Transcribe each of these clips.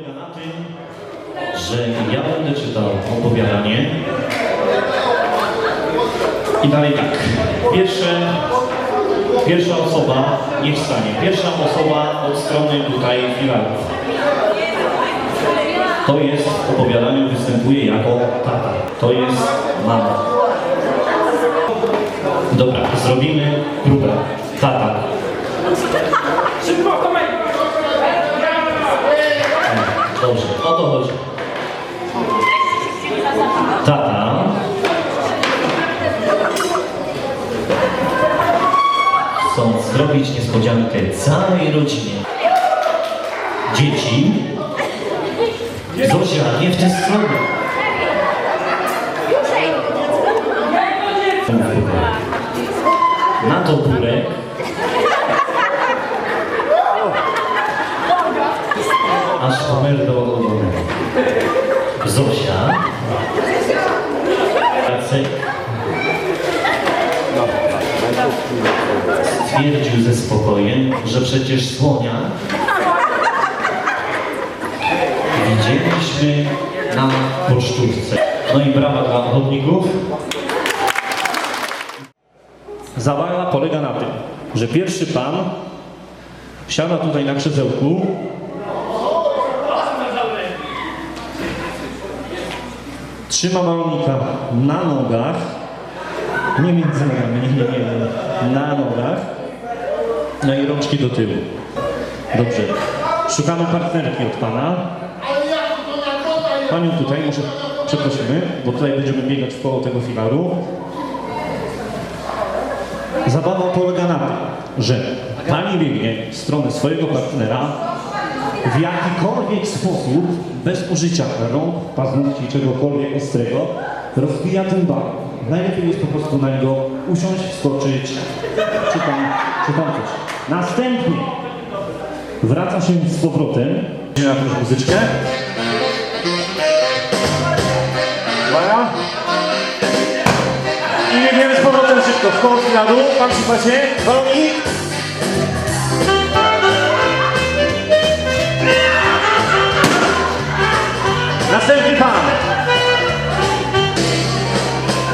polega na tym, że ja będę czytał opowiadanie. I dalej tak. Pierwsze, pierwsza osoba niech wstanie. Pierwsza osoba od strony tutaj filarów. To jest w opowiadaniu występuje jako tata. To jest mama. Dobra, zrobimy próbę. Tata. Szybko, Tomek! Dobrze, o to chodzi. Tata. Chcą zrobić niespodziankę całej rodzinie. Dzieci. Zozia, nie w tę stronę. Na to burek. Aż do oglądania. Zosia. Stwierdził ze spokojem, że przecież słonia widzieliśmy na pocztówce. No i brawa dla ochotników. Zabawa polega na tym, że pierwszy pan siada tutaj na krzesełku Trzyma balonika na nogach. Nie między nogami, nie, nie, nie. Na nogach. No i rączki do tyłu. Dobrze. Szukamy partnerki od pana. Panią tutaj, muszę, przeprosimy, bo tutaj będziemy biegać w koło tego filaru. Zabawa polega na tym, że pani biegnie w stronę swojego partnera w jakikolwiek sposób, bez użycia rąk, paznokci, czegokolwiek ostrego, rozbija ten bal. Najlepiej jest po prostu na niego usiąść, wskoczyć, czy tam, czy tam coś. Następnie wraca się z powrotem, na jakąś muzyczkę. Uwaga. I jedziemy z powrotem szybko. W koło finału, pan przypasie, balonik. Następny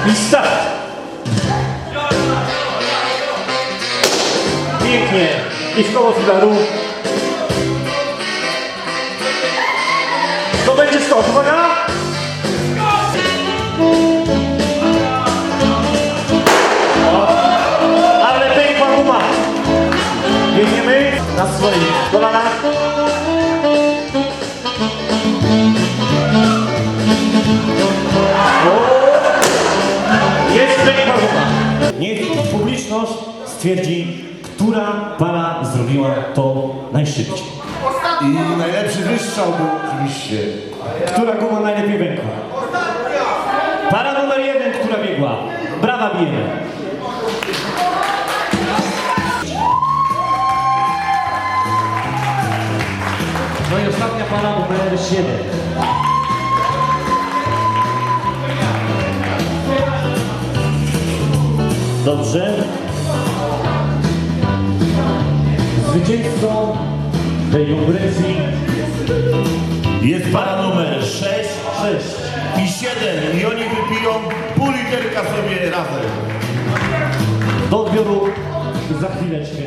I start. Pięknie. I w koło filaru. To będzie skok. Uwaga. Ale pękła guma. Biegniemy na swoich kolanach. Stwierdzi, która para zrobiła to najszybciej. I najlepszy wystrzał był oczywiście. Która guma najlepiej pękła? Para numer jeden, która biegła. Brawa bijemy. No i ostatnia para numer 7. Dobrze. Zwycięzcą tej konkurencji Jest para numer 6 6. i 7 i oni wypiją pół literka sobie razem. Do odbioru za chwileczkę.